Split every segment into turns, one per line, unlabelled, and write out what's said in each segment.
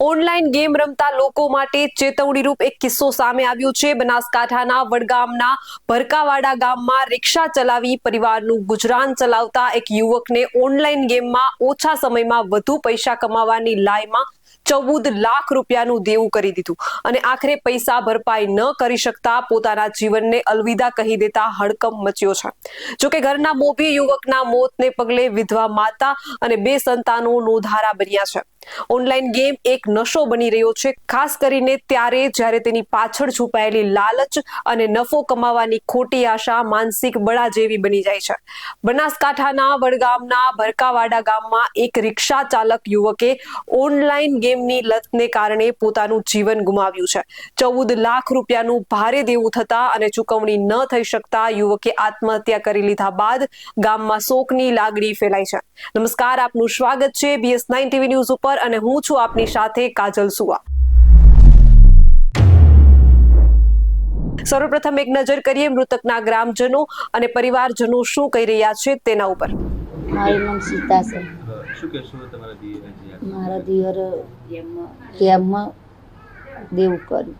Online game રમતા લોકો માટે ચેતવણીરૂપ એક કિસ્સો સામે આવ્યો છે. બનાસકાંઠાના વડગામના ભરકાવાડા ગામમાં રિક્ષા ચલાવી પરિવારનું ગુજરાન ચલાવતા એક યુવકને ઓનલાઈન ગેમમાં ઓછા સમયમાં વધુ પૈસા કમાવાની લાયમાં ચૌદ લાખ રૂપિયાનું દેવું કરી દીધું અને આખરે પૈસા ભરપાઈ ન કરી શકતા પોતાના જીવનને અલવિદા કહી દેતા હડકંપ મચ્યો છે. જોકે ઘરના મોભી યુવકના મોતને પગલે વિધવા માતા અને બે સંતાનો નોંધારા બન્યા છે. ઓનલાઈન ગેમ એક નશો બની રહ્યો છે. ખાસ કરીને ત્યારે જ્યારે તેની પાછળ છુપાયેલી લાલચ અને નફો કમાવાની ખોટી આશા માનસિક બળા જેવી બની જાય છે. બનાસકાંઠાના વડગામના ભરકાવાડા ગામમાં એક રિક્ષા ચાલક યુવકે ઓનલાઈન ગેમની લતને કારણે પોતાનું જીવન ગુમાવ્યું છે. ચૌદ લાખ રૂપિયાનું ભારે દેવું થતા અને ચૂકવણી ન થઈ શકતા યુવકે આત્મહત્યા કરી લીધા બાદ ગામમાં શોકની લાગણી ફેલાઈ છે. નમસ્કાર, આપનું સ્વાગત છે. બીએસ નાઇન ટીવી ન્યૂઝ ઉપર. અને હું છું આપની સાથે કાજલ સુવા. સર્વપ્રથમ એક નજર કરીએ મૃતકના ગ્રામજનો અને પરિવારજનો શું કહી રહ્યા છે તેના ઉપર.
મારું નામ સીતા છે.
શું કહેશો તમારા દિયર
મારા દિયર કેમમાં દેવું કર્યું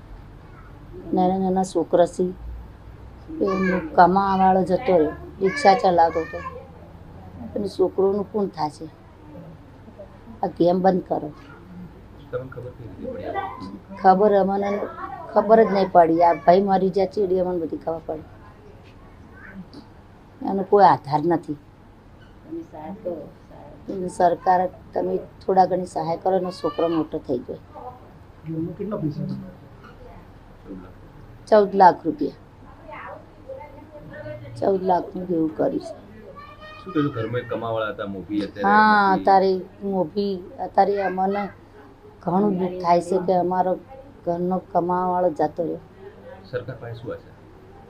નાના નાના છોકરા છે. એમનું કમાવાળો જતો રહ્યો. રિક્ષા ચલાવતો હતો. અને છોકરોનું કોણ થશે આ ગેમ બંધ કરો.
ખબર
અમને ખબર જ નહીં પડી. આ ભાઈ મારી જ્યાં ચીડી અમને બધી ખબર પડી. એનો કોઈ આધાર નથી. સરકાર, તમે થોડા ઘણી સહાય કરો, એનો છોકરો મોટો થઈ ગયો. ચૌદ લાખ રૂપિયા. ચૌદ લાખનું દેવું કર્યું છે
શું કહેશો ઘરમાં કમાવાળા હતા મોભી અત્યારે
હા અત્યારે મોભી અત્યારે અમને ઘણું દુઃખ થાય છે કે અમારો ઘરનો કમાવાવાળો જતો રહ્યો.
સરકાર પાસે શું આશા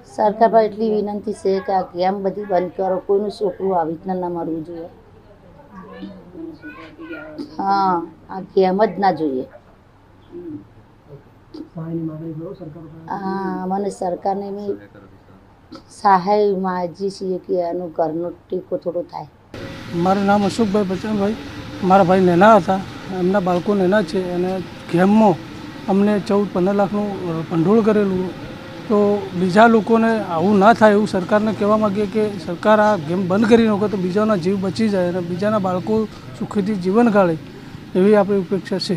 સરકાર પર એટલી વિનંતી છે કે આ ગેમ બધી બંધ કરો કોઈનું છોકરું આવી રીતના ના મરવું જોઈએ. હા આ ગેમ જ ના જોઈએ. હા મને સરકારને બી
સહાય
હજી છીએ કે એનું ઘરનો ટીકો થોડો થાય.
મારું નામ અશોકભાઈ બચનભાઈ. મારા ભાઈ નેના હતા. એમના બાળકો નેના છે અને ગેમમાં અમને ચૌદ પંદર લાખનું ભંડોળ કરેલું. તો બીજા લોકોને આવું ના થાય એવું સરકારને કહેવા માગીએ કે સરકાર આ ગેમ બંધ કરી નાખો તો બીજાના જીવ બચી જાય અને બીજાના બાળકો સુખીથી જીવન ગાળે એવી આપણી અપેક્ષા છે.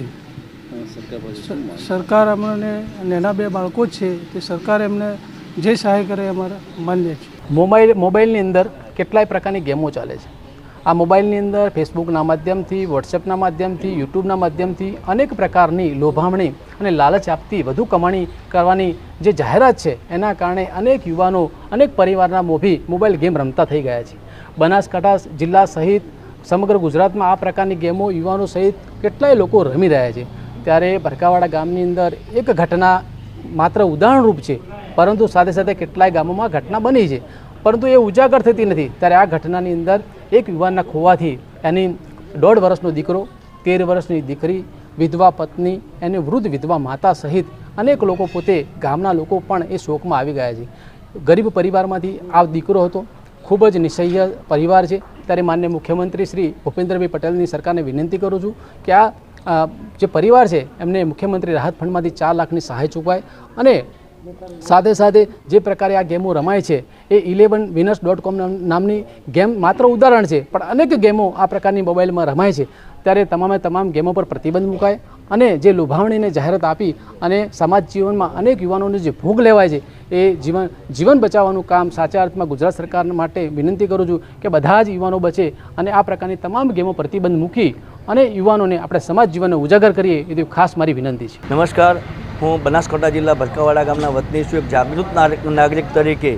સરકાર અમને નેના બે બાળકો છે તે સરકાર એમને જે સહાય કરે અમારા માન્ય છે.
મોબાઈલ મોબાઈલની અંદર કેટલાય પ્રકારની ગેમો ચાલે છે. આ મોબાઈલની અંદર ફેસબુકના માધ્યમથી, વોટ્સએપના માધ્યમથી, યુટ્યુબના માધ્યમથી અનેક પ્રકારની લોભામણી અને લાલચ આપતી વધુ કમાણી કરવાની જે જાહેરાત છે, એના કારણે અનેક યુવાનો, અનેક પરિવારના મોભી મોબાઈલ ગેમ રમતા થઈ ગયા છે. બનાસકાંઠા જિલ્લા સહિત સમગ્ર ગુજરાતમાં આ પ્રકારની ગેમો યુવાનો સહિત કેટલાય લોકો રમી રહ્યા છે. ત્યારે ભરકાવાડા ગામની અંદર એક ઘટના માત્ર ઉદાહરણરૂપ છે, પરંતુ સાથે સાથે કેટલાય ગામોમાં ઘટના બની છે. પરંતુ એ ઉજાગર થતી નથી. ત્યારે આ ઘટનાની અંદર એક યુવાનના ખોવાથી એની દોઢ વર્ષનો દીકરો, તેર વર્ષની દીકરી, વિધવા પત્ની, એની વૃદ્ધ વિધવા માતા સહિત અનેક લોકો પોતે ગામના લોકો પણ એ શોકમાં આવી ગયા છે. ગરીબ પરિવારમાંથી આ દીકરો હતો. ખૂબ જ નિસહ્ય પરિવાર છે. ત્યારે માન્ય મુખ્યમંત્રી શ્રી ભૂપેન્દ્રભાઈ પટેલની સરકારને વિનંતી કરું છું કે આ જે પરિવાર છે, એમને મુખ્યમંત્રી રાહત ફંડમાંથી ચાર લાખની સહાય ચૂકવાય અને સાથે સાથે જે પ્રકારે આ ગેમો રમાય છે, એ ઇલેવન વિનર્સ ડોટ કોમ નામની ગેમ માત્ર ઉદાહરણ છે, પણ અનેક ગેમો આ પ્રકારની મોબાઈલમાં રમાય છે. ત્યારે તમામે તમામ ગેમો પર પ્રતિબંધ મુકાય અને જે લુભાવણીને જાહેરાત આપી અને સમાજ જીવનમાં અનેક યુવાનોને જે ભોગ લેવાય છે, એ જીવન જીવન બચાવવાનું કામ સાચા અર્થમાં ગુજરાત સરકાર માટે વિનંતી કરું છું કે બધા જ યુવાનો બચે અને આ પ્રકારની તમામ ગેમો પ્રતિબંધ મૂકી અને યુવાનોને આપણે સમાજ જીવનને ઉજાગર કરીએ એવી ખાસ મારી વિનંતી છે.
નમસ્કાર. હું બનાસકાંઠા જિલ્લા ભરકાવાડા ગામના વતની છું. એક જાગૃત નાગરિક તરીકે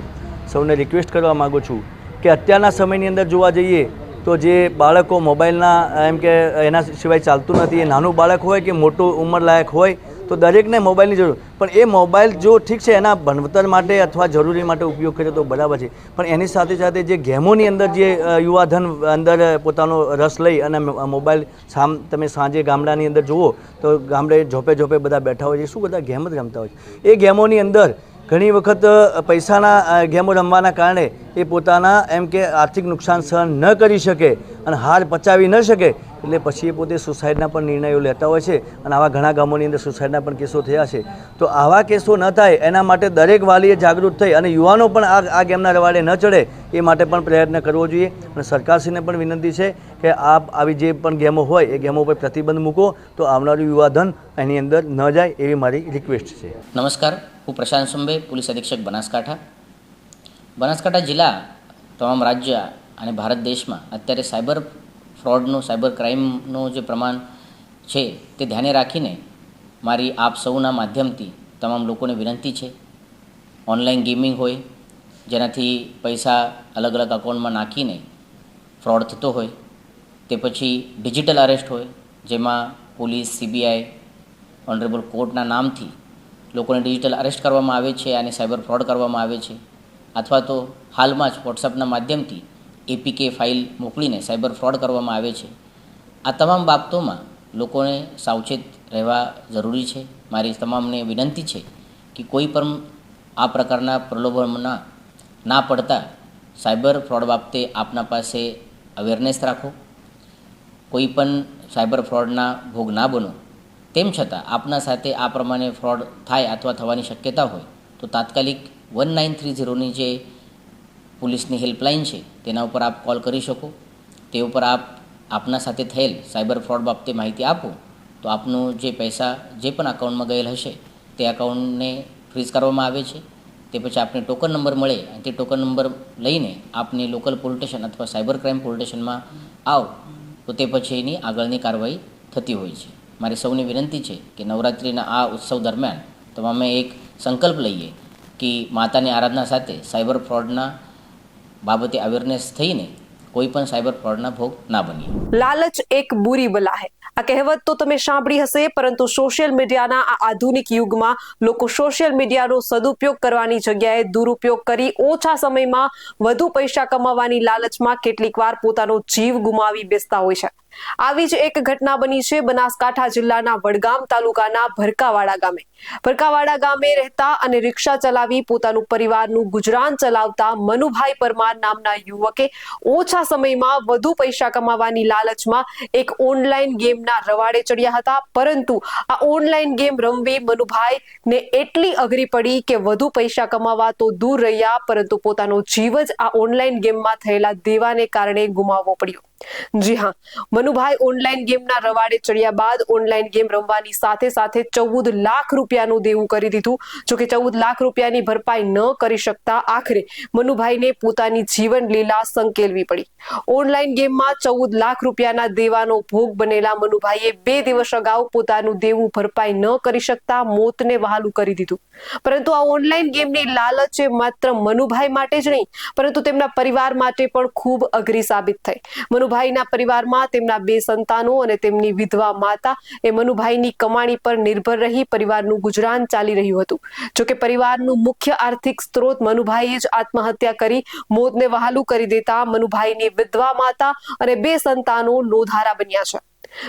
સૌને રિક્વેસ્ટ કરવા માગું છું કે અત્યારના સમયની અંદર જોવા જઈએ તો જે બાળકો મોબાઈલના, એમ કે એના સિવાય ચાલતું નથી, એ નાનું બાળક હોય કે મોટું ઉંમરલાયક હોય તો દરેકને મોબાઈલની જરૂર. પણ એ મોબાઈલ જો ઠીક છે, એના ભણતર માટે અથવા જરૂરી માટે ઉપયોગ કરે તો બરાબર છે. પણ એની સાથે સાથે જે ગેમોની અંદર જે યુવાધન અંદર પોતાનો રસ લઈ અને મોબાઈલ સામ, તમે સાંજે ગામડાની અંદર જુઓ, તો ગામડે ઝોપે ઝોપે બધા બેઠા હોય છે. શું બધા ગેમ જ રમતા હોય છે? એ ગેમોની અંદર ઘણી વખત પૈસાના ગેમો રમવાના કારણે એ પોતાના એમ કે આર્થિક નુકસાન સહન ન કરી શકે અને હાર પચાવી ન શકે એટલે પછી એ પોતે સુસાઇડના પણ નિર્ણયો લેતા હોય છે અને આવા ઘણા ગામોની અંદર સુસાઇડના પણ કેસો થયા છે. તો આવા કેસો ન થાય, એના માટે દરેક વાલીએ જાગૃત થઈ અને યુવાનો પણ આ આ ગેમના રવાડે ન ચડે, એ માટે પણ પ્રયત્ન કરવો જોઈએ. અને સરકારશ્રીને પણ વિનંતી છે કે આપ આવી જે પણ ગેમો હોય, એ ગેમો પર પ્રતિબંધ મૂકો, તો આવનારું યુવાધન એની અંદર ન જાય એવી મારી રિક્વેસ્ટ છે.
નમસ્કાર, હું પ્રશાંત સુંબે, પોલીસ અધિક્ષક બનાસકાંઠા. બનાસકાંઠા જિલ્લા તમામ રાજ્ય અને ભારત દેશમાં અત્યારે સાયબર ફ્રોડનું, સાયબર ક્રાઇમનું જે પ્રમાણ છે તે ધ્યાને રાખીને મારી આપ સૌના માધ્યમથી તમામ લોકોને વિનંતી છે. ઓનલાઈન ગેમિંગ હોય, જેનાથી પૈસા અલગ અલગ અકાઉન્ટમાં નાખીને ફ્રોડ થતો હોય, તે પછી ડિજિટલ અરેસ્ટ હોય, જેમાં પોલીસ, સીબીઆઈ, ઓનરેબલ કોર્ટના નામથી લોકોને ડિજિટલ અરેસ્ટ કરવામાં આવે છે અને સાયબર ફ્રોડ કરવામાં આવે છે. અથવા તો હાલમાં જ વોટ્સઅપના માધ્યમથી એપીકે ફાઇલ મોકલીને સાયબર ફ્રોડ કરવામાં આવે છે. આ તમામ બાબતોમાં લોકોને સાવચેત રહેવા જરૂરી છે. મારી તમામને વિનંતી છે કે કોઈ પણ આ પ્રકારના પ્રલોભનના ના પડતા સાયબર ફ્રોડ બાબતે આપના પાસે અવેરનેસ રાખો. કોઈ પણ સાયબર ફ્રોડના ભોગ ના બનો. તેમ છતાં આપના સાથે આ પ્રમાણે ફ્રોડ થાય અથવા થવાની શક્યતા હોય તો તાત્કાલિક વન નાઇન થ્રી ઝીરોની જે પોલીસની હેલ્પલાઇન છે, તેના ઉપર આપ કોલ કરી શકો. તે ઉપર આપ આપના સાથે થયેલ સાયબર ફ્રોડ બાબતે માહિતી આપો, તો આપનું જે પૈસા જે પણ અકાઉન્ટમાં ગયેલ હશે, તે અકાઉન્ટને ફ્રીઝ કરવામાં આવે છે. તે પછી આપને ટોકન નંબર મળે અને તે ટોકન નંબર લઈને આપની લોકલ પોલીસ સ્ટેશન અથવા સાયબર ક્રાઇમ પોલીસ સ્ટેશનમાં આવો, તો તે પછી એની આગળની કાર્યવાહી થતી હોય છે. મારી સૌની વિનંતી છે કે નવરાત્રિના આ ઉત્સવ દરમિયાન તમામે એક સંકલ્પ લઈએ કે માતાની આરાધના સાથે સાયબર ફ્રોડના બાબતે અવેરનેસ થઈને કોઈ પણ સાયબર ફ્રોડના ભોગ ના બનીએ.
લાલચ એક બુરી બલા હે. આ કહેવત તો તમે સાંભળી હશે, પરંતુ સોશિયલ મીડિયાના આ આધુનિક યુગમાં લોકો સોશિયલ મીડિયાનો સદુપયોગ કરવાની જગ્યાએ દુરુપયોગ કરી ઓછા સમયમાં વધુ પૈસા કમાવાની લાલચમાં કેટલીક વાર પોતાનો જીવ ગુમાવી બેસતા હોય છે. આવી જ એક ઘટના બની છે બનાસકાંઠા જિલ્લાના વડગામ તાલુકાના ભરકાવાડા ગામે. ભરકાવાડા ગામે રહેતા અને રિક્ષા ચલાવી પોતાનું પરિવારનું ગુજરાન ચલાવતા મનુભાઈ પરમાર નામના યુવકે ઓછા સમયમાં વધુ પૈસા કમાવાની લાલચમાં એક ઓનલાઈન ગેમના રવાડે ચડ્યા હતા. પરંતુ આ ઓનલાઈન ગેમ રમવી મનુભાઈ ને એટલી અઘરી પડી કે વધુ પૈસા કમાવા તો દૂર રહ્યા, પરંતુ પોતાનો જીવ જ આ ઓનલાઈન ગેમમાં થયેલા દેવાને કારણે ગુમાવવો પડ્યો. જી હા. મનુભાઈ ઓનલાઈન ગેમના રવાડે ચડ્યા બાદ ઓનલાઈન ગેમ રમવાની સાથે સાથે ચૌદ લાખ રૂપિયાનું દેવું કરી દીધું. જોકે ચૌદ લાખ રૂપિયાની ભરપાઈ ન કરી શકતા આખરે મનુભાઈને પોતાની જીવન લીલા સંકેલવી પડી. ઓનલાઈન ગેમમાં ચૌદ લાખ રૂપિયાના દેવાનો ભોગ બનેલા મનુભાઈએ બે દિવસ અગાઉ પોતાનું દેવું ભરપાઈ ન કરી શકતા મોતને વહાલું કરી દીધું. પરંતુ આ ઓનલાઈન ગેમની લાલચ એ માત્ર મનુભાઈ માટે જ નહીં, પરંતુ તેમના પરિવાર માટે પણ ખૂબ અઘરી સાબિત થઈ. મનુભાઈના પરિવારમાં તેમના બે સંતાનો અને તેમની વિધવા માતા એ મનુભાઈની કમાણી પર નિર્ભર રહી પરિવારનું ગુજરાન ચાલી રહ્યું હતું. જોકે પરિવારનું મુખ્ય આર્થિક સ્ત્રોત મનુભાઈએ જ આત્મહત્યા કરી, મોતને વહાલું કરી દેતા મનુભાઈની વિધવા માતા અને બે સંતાનો લોધારા બન્યા છે.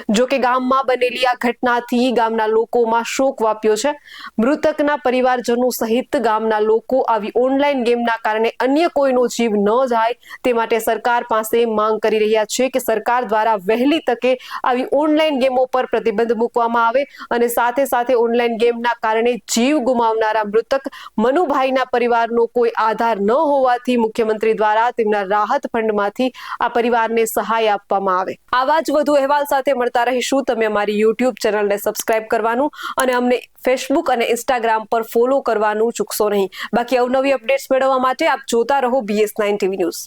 જોકે ગામમાં બનેલી આ ઘટનાથી ગામના લોકોમાં શોક વાપ્યો છે. મૃતકના પરિવારજનો સહિત ગામના લોકો આવી ઓનલાઈન ગેમના કારણે અન્ય કોઈનો જીવ ન જાય તે માટે સરકાર પાસે માંગ કરી રહ્યા છે કે સરકાર દ્વારા વહેલી તકે આવી ઓનલાઈન ગેમો પર પ્રતિબંધ મૂકવામાં આવે અને સાથે સાથે ઓનલાઈન ગેમના કારણે જીવ ગુમાવનારા મૃતક મનુભાઈના પરિવારનો કોઈ આધાર ન હોવાથી મુખ્યમંત્રી દ્વારા તેમના રાહત ફંડમાંથી આ પરિવારને સહાય આપવામાં આવે. આવા જ વધુ અહેવાલ સાથે મળતા રહીશું. તમે અમારી યુટ્યુબ ચેનલને સબસ્ક્રાઇબ કરવાનું અને અમને ફેસબુક અને ઇન્સ્ટાગ્રામ પર ફોલો કરવાનું ચૂકશો નહીં. બાકી અવનવી અપડેટ્સ મેળવવા માટે આપ જોતા રહો બીએસ નાઇન ટીવી ન્યૂઝ